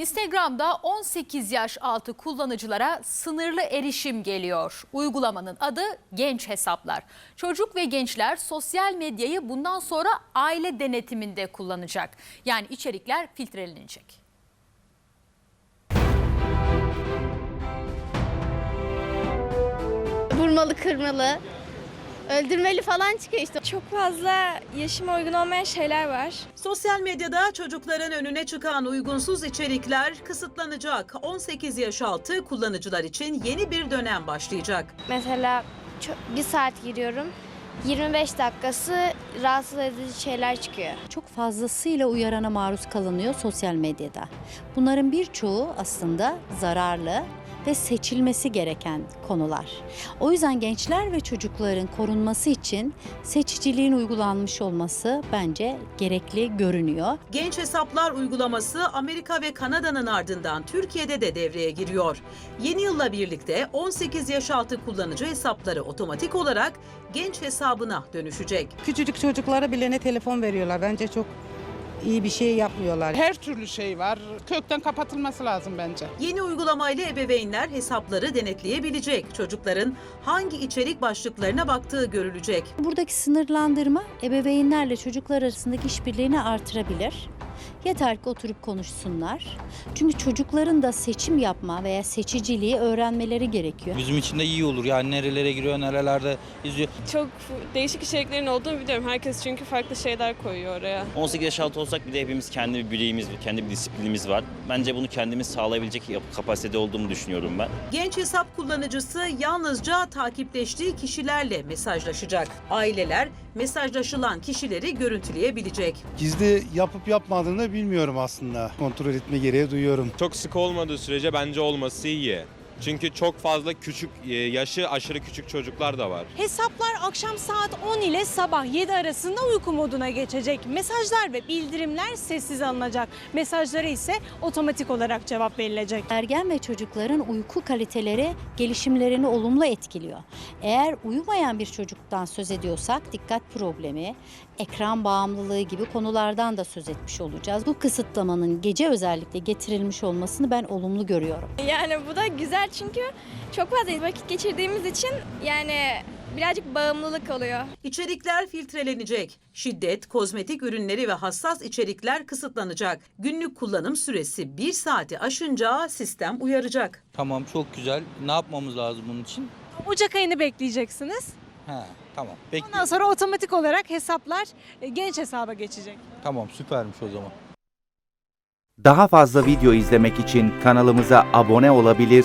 Instagram'da 18 yaş altı kullanıcılara sınırlı erişim geliyor. Uygulamanın adı Genç Hesaplar. Çocuk ve gençler sosyal medyayı bundan sonra aile denetiminde kullanacak. Yani içerikler filtrelenecek. Vurmalı, kırmalı, öldürmeli falan çıkıyor işte. Çok fazla yaşıma uygun olmayan şeyler var. Sosyal medyada çocukların önüne çıkan uygunsuz içerikler kısıtlanacak. 18 yaş altı kullanıcılar için yeni bir dönem başlayacak. Mesela bir saat giriyorum. 25 dakikası rahatsız edici şeyler çıkıyor. çok fazlasıyla uyarana maruz kalınıyor sosyal medyada. Bunların birçoğu aslında zararlı ve seçilmesi gereken konular. O yüzden gençler ve çocukların korunması için seçiciliğin uygulanmış olması bence gerekli görünüyor. Genç Hesaplar uygulaması Amerika ve Kanada'nın ardından Türkiye'de de devreye giriyor. Yeni yılla birlikte 18 yaş altı kullanıcı hesapları otomatik olarak genç hesabına dönüşecek. Küçücük çocuklara bile ne telefon veriyorlar. Bence çok iyi bir şey yapmıyorlar. Her türlü şey var. Kökten kapatılması lazım bence. Yeni uygulamayla ebeveynler hesapları denetleyebilecek. Çocukların hangi içerik başlıklarına baktığı görülecek. Buradaki sınırlandırma ebeveynlerle çocuklar arasındaki işbirliğini artırabilir. Yeter ki oturup konuşsunlar. Çünkü çocukların da seçim yapma veya seçiciliği öğrenmeleri gerekiyor. Bizim için de iyi olur yani nerelere giriyor, nerelerde izliyor. Çok değişik içeriklerin olduğunu biliyorum. Herkes çünkü farklı şeyler koyuyor oraya. 18 yaş altı olsak bir de hepimiz kendi bir bireğimiz, kendi bir disiplinimiz var. Bence bunu kendimiz sağlayabilecek kapasitede olduğumu düşünüyorum ben. Genç hesap kullanıcısı yalnızca takipleştiği kişilerle mesajlaşacak. Aileler mesajlaşılan kişileri görüntüleyebilecek. Gizli yapıp yapmadığını bilmiyorum aslında. Kontrol etme gereği duyuyorum. Çok sık olmadığı sürece bence olması iyi. Çünkü çok fazla küçük, e, yaşı aşırı küçük çocuklar da var. Hesaplar akşam saat 10 ile sabah 7 arasında uyku moduna geçecek. Mesajlar ve bildirimler sessiz alınacak. Mesajlara ise otomatik olarak cevap verilecek. Ergen ve çocukların uyku kaliteleri gelişimlerini olumlu etkiliyor. Eğer uyumayan bir çocuktan söz ediyorsak dikkat problemi, ekran bağımlılığı gibi konulardan da söz etmiş olacağız. Bu kısıtlamanın gece özellikle getirilmiş olmasını ben olumlu görüyorum. Yani bu da güzel çünkü çok fazla vakit geçirdiğimiz için yani birazcık bağımlılık oluyor. İçerikler filtrelenecek. Şiddet, kozmetik ürünleri ve hassas içerikler kısıtlanacak. Günlük kullanım süresi 1 saati aşınca sistem uyaracak. Tamam çok güzel. Ne yapmamız lazım bunun için? Ocak ayını bekleyeceksiniz. He, tamam. Ondan Bekliyorum. sonra otomatik olarak hesaplar e, genç hesaba geçecek. Tamam süpermiş o zaman. Daha fazla video izlemek için kanalımıza abone olabilir,